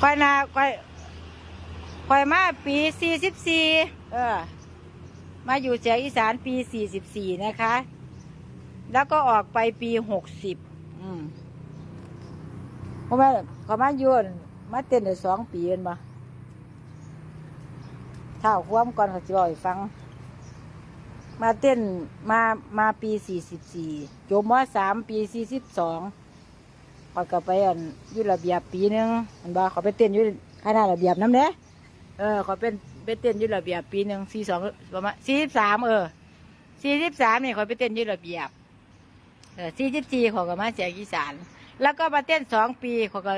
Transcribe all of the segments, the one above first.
คอยนาคอยคอยมาปีสี่สิบสี่เออ มาอยู่เสียงอีสานปีสี่สิบสี่นะคะ แล้วก็ออกไปปีหกสิบอืมเพราะว่าขามาอยู่นมาเต้นได้สองปีเองมาเท่าความก่อนเขาจะบอกให้ฟัง มาเต้นมามาปีสี่สิบสี่จบมสามปีสี่สิบสอง อยก็ไปอันยุระเบียบปีหนึงมันบอกเขาไปเต้นอยุคณะระเบียบน้ำเด้เออเขาเป็นไปเต้นอยุระเบียบปีหนึ่งสี่สองประมาณสี่สิบสามเออสี่สิบสามนี่เขาไปเต้นอยุระเบียบเออสี่สิบสี่เขาก็มาเสียงอีสานแล้วก็มาเต้นสองปีเขาก็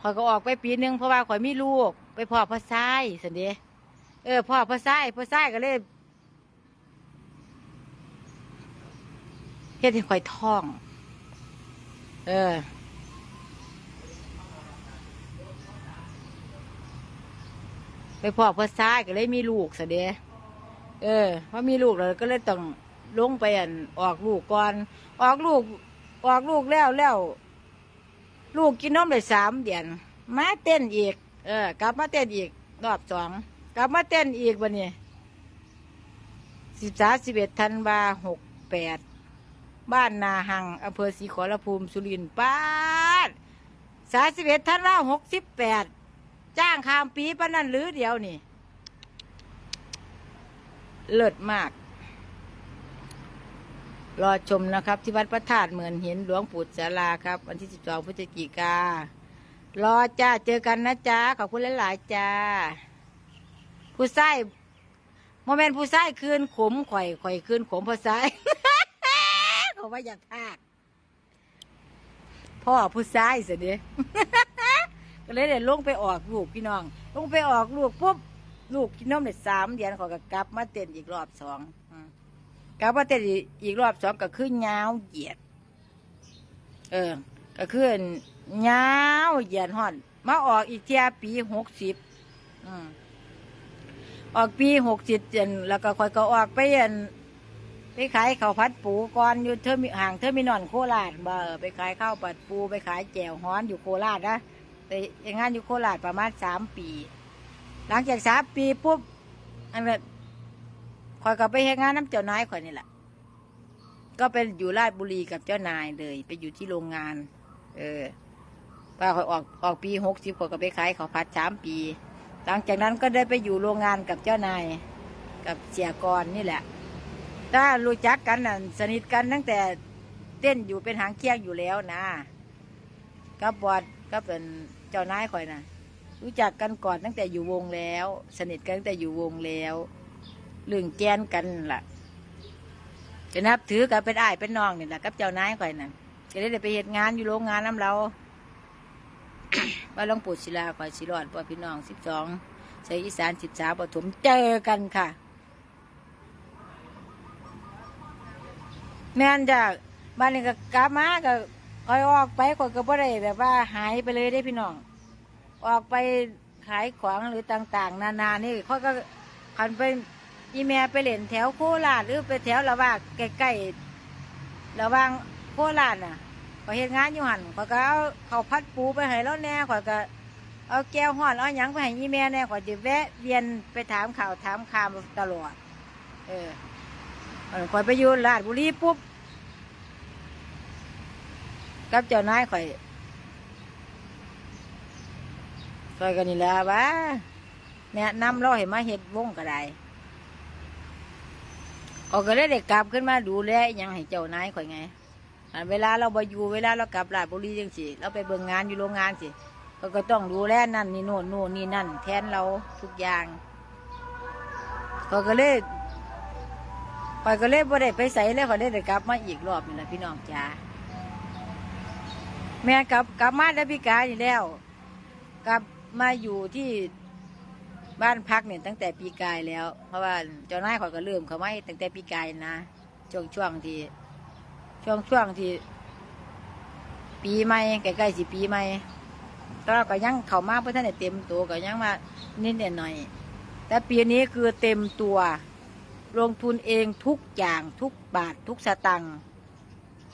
เขาก็ออกไปปีหนึ่งเพราะว่าเขามีลูก ไปพ่อพ่อไส้สันเดะเออพ่อพ่อไส้พ่อไส้ก็เลยเฮ็ดให้ข่อยท้อง เออ ไปพ่อพ่อซ้ายก็เลยมีลูกซะเด้เออพอมีลูกแล้วก็เลยต้องลงไปอันออกลูกก่อน ออกลูก ออกลูกแล้วแล้ว ลูกกินนมได้สามเดือนมาเต้นอีก เออ กลับมาเต้นอีกรอบสองกลับมาเต้นอีกวันนี้สิบสามสิบเอ็ดธันวาหกแปดบ้านนาหังอำเภอศรีขอรภูมิสุรินทร์ป้าสามสิบเอ็ดท่านวาหกสิบแปด จ้างข้ามปีปะนั่นหรือเดียวนี่ เลิศมาก รอชมนะครับ ที่วัดพระธาตุเหมือนเห็นหลวงปู่ศาลาครับ วันที่สิบสองพฤศจิการอจ้าเจอกันนะจ้าขอบคุณหลายๆจ้า ผู้ไส้โมเมนต์ผู้ไส้คืนขมข่อยข่อยคืนขมผู้ไส้เขาว่าอยากพากพ่อผู้ชายสิเด้ก็ เลยเดี๋ยวลงไปออกลูกพี่น้อง ลงไปออกลูกปุ๊บลูกกินนมได้สามเดือนเขาก็กลับมาเต้นอีกรอบสองอืมกลับมาเต้นอีกรอบสองก็คือยาวเหยียด เออ ก็คือยาวเหยียดห่อน มาออกอีกเทียปีหกสิบอืมออกปีหกสิบจนแล้วก็คอยก็ออกไปอันไปขายข้าวผัดปูก่อนอยู่เทอร์มิห่างเทอร์มินอนโคราชบ่เออไปขายข้าวผัดปูไปขายแจ่วฮ้อนอยู่โคราชนะ ไปงานอยู่โคราชประมาณสามปี หลังจากสามปีปุ๊บอันนั้นข่อยก็ไปเฮ็ดงานน้ำเจ้านายข่อยนี่แหละก็เป็นอยู่ราชบุรีกับเจ้านายเลย ไปอยู่ที่โรงงาน เออป้าข่อยออกออกปีหกสิบข่อยก็ไปขายข้าวผัดสามปี หลังจากนั้นก็ได้ไปอยู่โรงงานกับเจ้านาย กับเสียกรนี่แหละ ถ้ารู้จักกันน่ะสนิทกันตั้งแต่เต้นอยู่เป็นหางเคียงอยู่แล้วนะกับบอดก็เป็น เจ้านายคอยนะรู้จักกันก่อนตั้งแต่อยู่วงแล้ว สนิทกันตั้งแต่อยู่วงแล้วเรื่องแกนกันล่ะจะนับถือกันเป็นอ้ายเป็นน้องนี่แหละกับเจ้านายคอยน่ะจะได้ไปเหตุงานอยู่โรงงานน้ำเราบ้านหลวงปู่ศิลาคอยศิรอดพ่อพี่น้องสิบสองใช้อีสานสิบสามปฐมเจอกันค่ะ แม่นจ้ะบ้านนี้ก็กลับมาก็ อยออกไปคอยก็บ่ได้แบบว่าหายไปเลยได้พี่น้อง ออกไปขายของหรือต่างๆ นานานี่เขาก็คันไปอีเมียไปเล่นแถวโคราชหรือไปแถวละว่าใกล้ๆระว่างโคราชน่ะขอเฮ็ดงานอยู่หันขอยก็เอาข้าพัดปูไปให้แล้วแน่ขอยก็เอาแก้วห่อนเอาหยังไปให้อีเมียแน่ขอยจะแวะเวียนไปถามข่าวถามข่าวตลอด เออเออข่อยไปอยู่ราชบุรีปุ๊บ กับเจ้านายข่อยข่อยกันนี่แหละว่าแนะนำเราให้มาเฮ็ดวงก็ได้เขาก็เลยได้กลับขึ้นมาดูแลอิหยังให้เจ้านายข่อยไงเวลาเราไปอยู่เวลาเรากลับราชบุรีจังสิเราไปเบิ่งงานอยู่โรงงานสิเขาก็ต้องดูแลนั่นนี่โน่นโน่นนี่นั่น แทนเราทุกอย่างเขาก็เลยข่อยก็เลยบ่ได้ไปใส่เลยข่อยเลยได้กลับมาอีกรอบนี่แหละพี่น้องจ้า แม่กลับกลับมาได้พิการนี่แล้ว กลับมาอยู่ที่บ้านพักเนี่ยตั้งแต่ปีกายแล้ว เพราะว่าเจ้านายขอยก็เริ่มเขาไมาให้ตั้งแต่ปีกายนะช่วงช่วงที่ช่วงช่วงที่ ปีใหม่ใกล้ๆสิปีใหม่ตอนเราก็ยังเข้ามาเพื่อท่านเต็มตัวก็ยังมานิดหน่อยๆแต่ปีนี้คือเต็มตัวลงทุนเองทุกอย่างทุกบาททุกสตังค์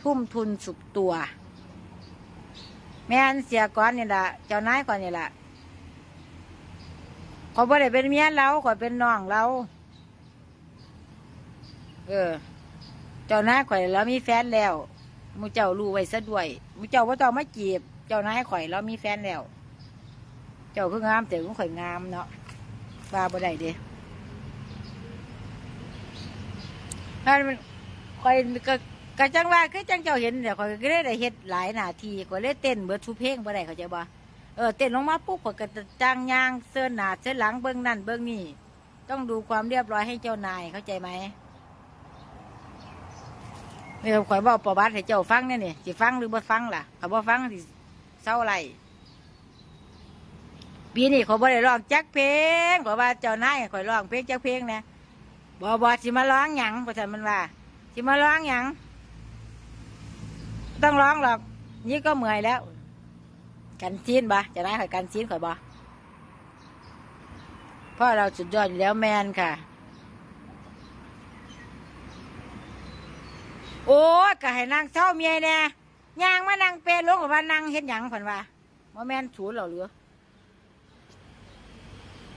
ทุ่มทุนสุดตัว แม่นเสียก่อนนี่แหละเจ้านายก่อนนี่แหละข่อบ่ได้เป็นเมียเราข่อยเป็นน้องเราเออ เจ้านายข่อยแล้วมีแฟนแล้วมูเจ้ารู้ไว้ซะด้วยมูเจ้าว่าต้องมาจีบ เจ้านายข่อยแล้วมีแฟนแล้ว เจ้าคืองามแต่ของข่อยงามเนาะว่าบ่ได้เด้ถ้ามันข่อยก็ ก็จังว่าคือจังเจ้าเห็นเนี่ยวข่อยก็ได้ได้เฮ็ดหลายหน้าที่ข่อยเลยเต้นเบิดทุเพลงบ่ได้เข้าใจบ่เออเต้นลงมาปุ๊บข่อยก็จะจ้างยางเสื้อหน้าเสื้อหลังเบิ่งนั่นเบิ่งนี่ต้องดูความเรียบร้อยให้เจ้านายเข้าใจไหมนี่ข่อยบอกประวัติให้เจ้าฟังเนี่ยนี่สิฟังหรือบ่ฟังล่ะถ้าบ่ฟังสิเศร้าไรปีนี้เขาบ่ได้ร้องจักเพลงข่อยว่าเจ้านายข่อยร้องเพลงจักเพลงนะบ่บ่สิมาร้องหยังเพราะฉะนั้นมันว่าสิมาร้องหยัง ต้องร้องหรอกนี่ก็เมื่อยแล้ว กันซีนบ่เจ้านายข่อยกันซีนข่อยบ่เพราะเราสุดยอดอยู่แล้วแมนค่ะ โอ้ก็ให้นางเศร้าเมียแน่ยางมานางเป็นลงกับว่านางเห็นหยังผันว่าว่าแมนศูนย์เหรอหรือ